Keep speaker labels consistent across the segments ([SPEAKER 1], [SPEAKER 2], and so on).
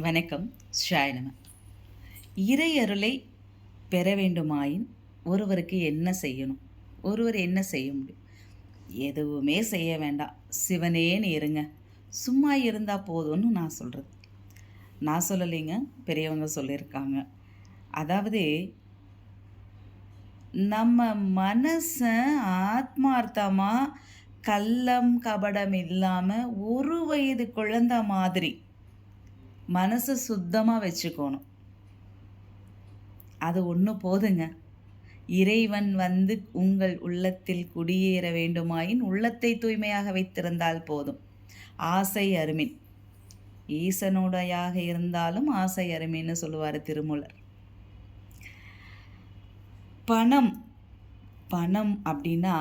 [SPEAKER 1] வணக்கம். ஷாயனம இறையருளை பெற வேண்டுமாயின் ஒருவருக்கு என்ன செய்யணும்? ஒருவர் என்ன செய்ய முடியும்? எதுவுமே செய்ய வேண்டாம். சிவனேன்னு இருங்க. சும்மா இருந்தால் போதும்னு நான் சொல்கிறது நான் சொல்லலைங்க. பெரியவங்க சொல்லியிருக்காங்க. அதாவது நம்ம மனசை ஆத்மார்த்தமாக கள்ளம் கபடம் இல்லாமல் ஒரு வயது குழந்தை மாதிரி மனசு சுத்தமாக வச்சுக்கணும். அது ஒன்று போதுங்க. இறைவன் வந்து உங்கள் உள்ளத்தில் குடியேற வேண்டுமாயின் உள்ளத்தை தூய்மையாக வைத்திருந்தால் போதும். ஆசை அருமின். ஈசனுடையாக இருந்தாலும் ஆசை அருமின்னு சொல்லுவார் திருமூலர். பணம். பணம் அப்படின்னா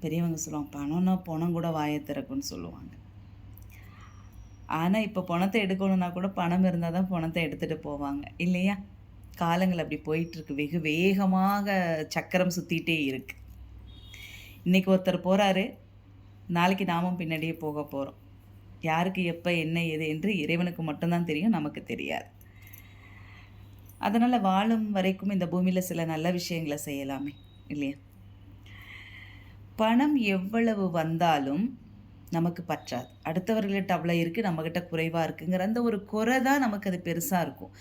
[SPEAKER 1] பெரியவங்க சொல்லுவாங்க பணம்னா பணம் கூட வாயை திறக்குன்னு சொல்லுவாங்க. ஆனால் இப்போ பணத்தை எடுக்கணும்னா கூட பணம் இருந்தால் தான் பணத்தை எடுத்துகிட்டு போவாங்க. இல்லையா? காலங்கள் அப்படி போயிட்டுருக்கு. வெகு வேகமாக சக்கரம் சுற்றிகிட்டே இருக்குது இன்றைக்கி ஒருத்தர் போகிறாரு நாளைக்கு நாமும் பின்னாடியே போக போகிறோம் யாருக்கு எப்போ என்ன எது என்று இறைவனுக்கு மட்டும்தான் தெரியும் நமக்கு தெரியாது. அதனால் வாழும் வரைக்கும் இந்த பூமியில் சில நல்ல விஷயங்களை செய்யலாமே. இல்லையா? பணம் எவ்வளவு வந்தாலும் நமக்கு பற்றாது. அடுத்தவர்கள்ட்ட அவ்வளோ இருக்குது நம்மக்கிட்ட குறைவாக இருக்குங்கிற அந்த ஒரு குறை தான் நமக்கு அது பெருசாக இருக்கும்.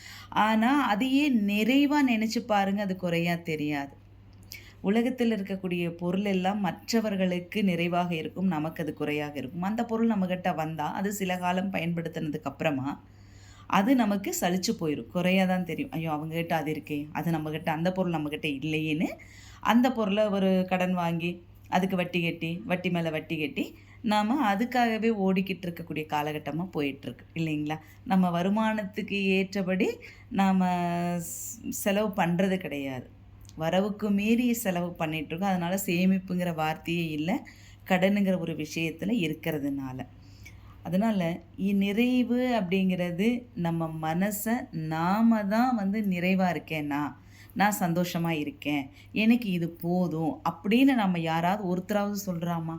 [SPEAKER 1] ஆனால் அதையே நிறைவாக நினச்சி பாருங்கள் அது குறையாக தெரியாது. உலகத்தில் இருக்கக்கூடிய பொருள் எல்லாம் மற்றவர்களுக்கு நிறைவாக இருக்கும் நமக்கு அது குறையாக இருக்கும். அந்த பொருள் நம்மக்கிட்ட வந்தால் அது சில காலம் பயன்படுத்தினதுக்கு அப்புறமா அது நமக்கு சலிச்சு போயிடும் குறையாக தான் தெரியும். ஐயோ அவங்ககிட்ட அது இருக்கே அது நம்மக்கிட்ட அந்த பொருள் நம்மக்கிட்ட இல்லையேன்னு அந்த பொருளை ஒரு கடன் வாங்கி அதுக்கு வட்டி கட்டி வட்டி மேலே வட்டி கட்டி நாம் அதுக்காகவே ஓடிக்கிட்டு இருக்கக்கூடிய காலகட்டமாக போயிட்டுருக்கு இல்லைங்களா? நம்ம வருமானத்துக்கு ஏற்றபடி நாம் செலவு பண்ணுறது கிடையாது. வரவுக்கு மீறி செலவு பண்ணிகிட்ருக்கோம் அதனால் சேமிப்புங்கிற வார்த்தையே இல்லை. கடனுங்கிற ஒரு விஷயத்தில் இருக்கிறதுனால. அதனால் நிறைவு அப்படிங்கிறது நம்ம மனசை நாம் தான் வந்து நிறைவாக இருக்கேன்னா நான் சந்தோஷமாக இருக்கேன் எனக்கு இது போதும் அப்படின்னு நம்ம யாராவது ஒருத்தராவது சொல்கிறாமா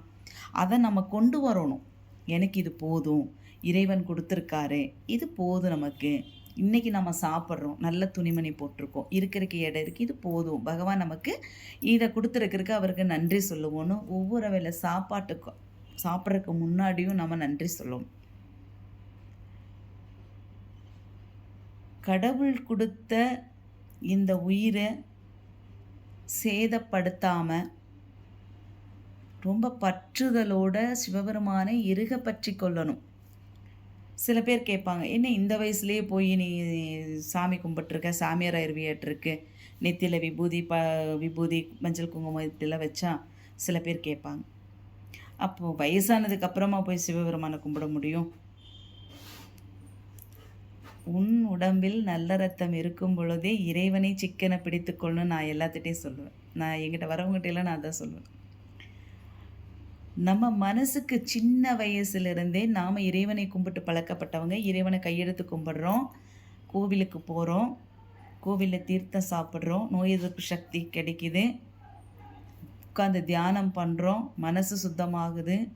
[SPEAKER 1] அதை நம்ம கொண்டு வரணும். எனக்கு இது போதும். இறைவன் கொடுத்துருக்காரு. இது போதும் நமக்கு. இன்றைக்கி நம்ம சாப்பிட்றோம். நல்ல துணிமணி போட்டிருக்கோம். இருக்கிறக்கு இடம் இருக்குது இது போதும். பகவான் நமக்கு இதை கொடுத்துருக்கிறதுக்கு அவருக்கு நன்றி சொல்லுவோன்னு ஒவ்வொரு வேலை சாப்பாட்டுக்கும் சாப்பிட்றதுக்கு முன்னாடியும் நம்ம நன்றி சொல்லுவோம். கடவுள் கொடுத்த இந்த உயிரை சேதப்படுத்தாமல் ரொம்ப பற்றுதலோட சிவபெருமானை இருக பற்றி கொள்ளணும். சில பேர் கேட்பாங்க என்ன இந்த வயசுலேயே போய் நீ சாமி கும்பிட்டுருக்க? சாமியார் ஆயுர்வியாட்டிருக்கு நெத்தியில் விபூதி ப விபூதி மஞ்சள் குங்குமம் இதெல்லாம் வச்சா? சில பேர் கேட்பாங்க. அப்போது வயசானதுக்கு அப்புறமா போய் சிவபெருமானை கும்பிட முடியும்? உன் உடம்பில் நல்ல ரத்தம் இருக்கும் பொழுதே இறைவனை சிக்கனை பிடித்துக்கொள்ளணும் நான் எல்லாத்திட்டையும் சொல்லுவேன். நான் எங்கிட்ட வரவங்ககிட்ட நான் அதான் சொல்லுவேன். நம்ம மனசுக்கு சின்ன வயசுலேருந்தே நாம் இறைவனை கும்பிட்டு பழக்கப்பட்டவங்க இறைவனை கையெடுத்து கும்பிடுறோம் கோவிலுக்கு போகிறோம் கோவிலில் தீர்த்தம் சாப்பிட்றோம் நோய் எதிர்ப்பு சக்தி கிடைக்குது. உட்காந்து தியானம் பண்ணுறோம் மனசு சுத்தமாகுது.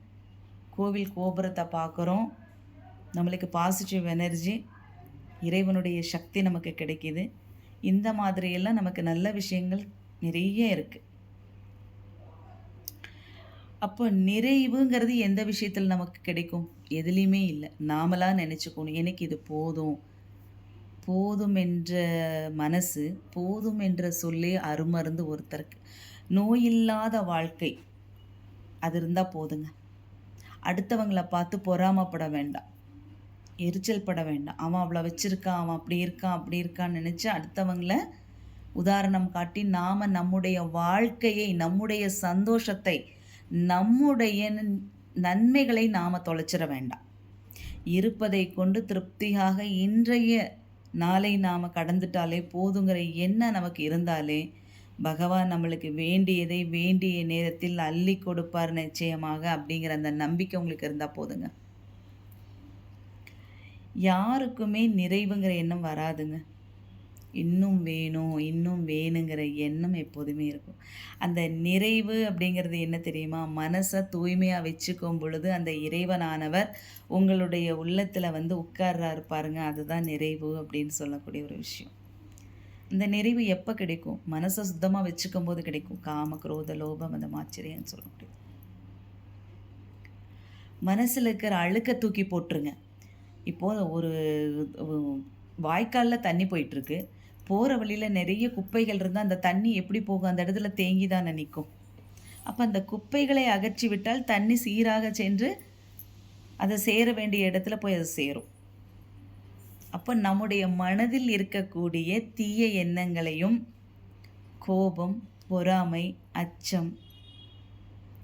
[SPEAKER 1] கோவில் கோபுரத்தை பார்க்குறோம். நம்மளுக்கு பாசிட்டிவ் எனர்ஜி இறைவனுடைய சக்தி நமக்கு கிடைக்கிது. இந்த மாதிரியெல்லாம் நமக்கு நல்ல விஷயங்கள் நிறைய இருக்குது அப்போ நிறைவுங்கிறது எந்த விஷயத்தில் நமக்கு கிடைக்கும்? எதுலேயுமே இல்லை. நாமளாக நினச்சிக்கணும். எனக்கு இது போதும். போதும் என்ற மனசு போதும் என்ற சொல்லே அருமருந்து ஒருத்தருக்கு. நோயில்லாத வாழ்க்கை. அது இருந்தால் போதுங்க. அடுத்தவங்களை பார்த்து பொறாமப்பட வேண்டாம். எரிச்சல் பட வேண்டாம். அவன் அவ்வளோ வச்சுருக்கான். அவன் அப்படி இருக்கான் அப்படி இருக்கான்னு நினச்சி அடுத்தவங்கள உதாரணம் காட்டி நாம் நம்முடைய வாழ்க்கையை நம்முடைய சந்தோஷத்தை நம்முடைய நன்மைகளை நாம் தொலைச்சிட வேண்டாம். இருப்பதை கொண்டு திருப்தியாக இன்றைய நாளை நாம் கடந்துட்டாலே போதுங்கிற எண்ணம் நமக்கு இருந்தாலே பகவான் நம்மளுக்கு வேண்டியதை வேண்டிய நேரத்தில் அள்ளி கொடுப்பார் நிச்சயமாக அப்படிங்கிற அந்த நம்பிக்கை உங்களுக்கு இருந்தால் போதுங்க. யாருக்குமே நிறைவுங்கிற எண்ணம் வராதுங்க. இன்னும் வேணும், இன்னும் வேணுங்கிற எண்ணம் எப்போதுமே இருக்கும். அந்த நிறைவு அப்படிங்கிறது என்ன தெரியுமா? மனசை தூய்மையாக வச்சுக்கும் பொழுது, அந்த இறைவனானவர் உங்களுடைய உள்ளத்தில் வந்து உட்கார்றாரு பாருங்க, அதுதான் நிறைவு அப்படின்னு சொல்லக்கூடிய ஒரு விஷயம். இந்த நிறைவு எப்போ கிடைக்கும்? மனதை சுத்தமாக வச்சுக்கும் போது கிடைக்கும். காம, குரோத, லோபம் அந்த ஆச்சரியம்னு சொல்லக்கூடியது. மனசில் இருக்கிற அழுக்க தூக்கி போட்டுருங்க. இப்போது ஒரு வாய்க்காலில் தண்ணி போயிட்டுருக்கு. போகிற வழியில் நிறைய குப்பைகள் இருந்தால் அந்த தண்ணி எப்படி போகும்? அந்த இடத்துல தேங்கி தானே நிக்கும். அப்போ அந்த குப்பைகளை அகற்றி விட்டால் தண்ணி சீராக சென்று, அதை சேர வேண்டிய இடத்துல போய் அது சேரும். அப்போ நம்முடைய மனதில் இருக்கக்கூடிய தீய எண்ணங்களையும், கோபம், பொறாமை, அச்சம்,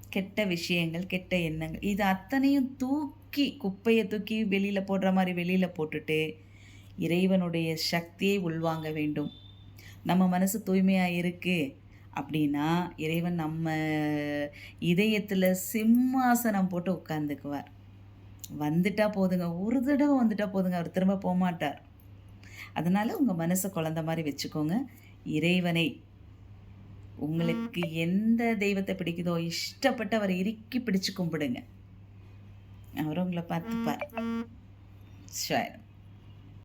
[SPEAKER 1] கெட்ட விஷயங்கள், கெட்ட எண்ணங்கள் இது அத்தனையும் தூக்கி குப்பையை தூக்கி வெளியில் போடுற மாதிரி வெளியில் போட்டுட்டு, இறைவனுடைய சக்தியை உள்வாங்க வேண்டும். நம்ம மனசு தூய்மையா இருக்கு அப்படின்னா, இறைவன் நம்ம இதயத்தில சிம்மாசனம் போட்டு உட்கார்ந்துக்குவார். வந்துட்டா போதுங்க. ஒரு தடவ வந்துட்டா போதுங்க. அவர் திரும்ப போமாட்டார். அதனால உங்க மனச குழந்த மாரி வச்சுக்கோங்க. இறைவனை உங்களுக்கு எந்த தெய்வத்த பிடிக்குதோ, இஷ்டப்பட்டு அவர இறுக்கி பிடிச்சு கும்பிடுங்க. அவரு உங்கள பார்த்துப்பார். ஷாயம்.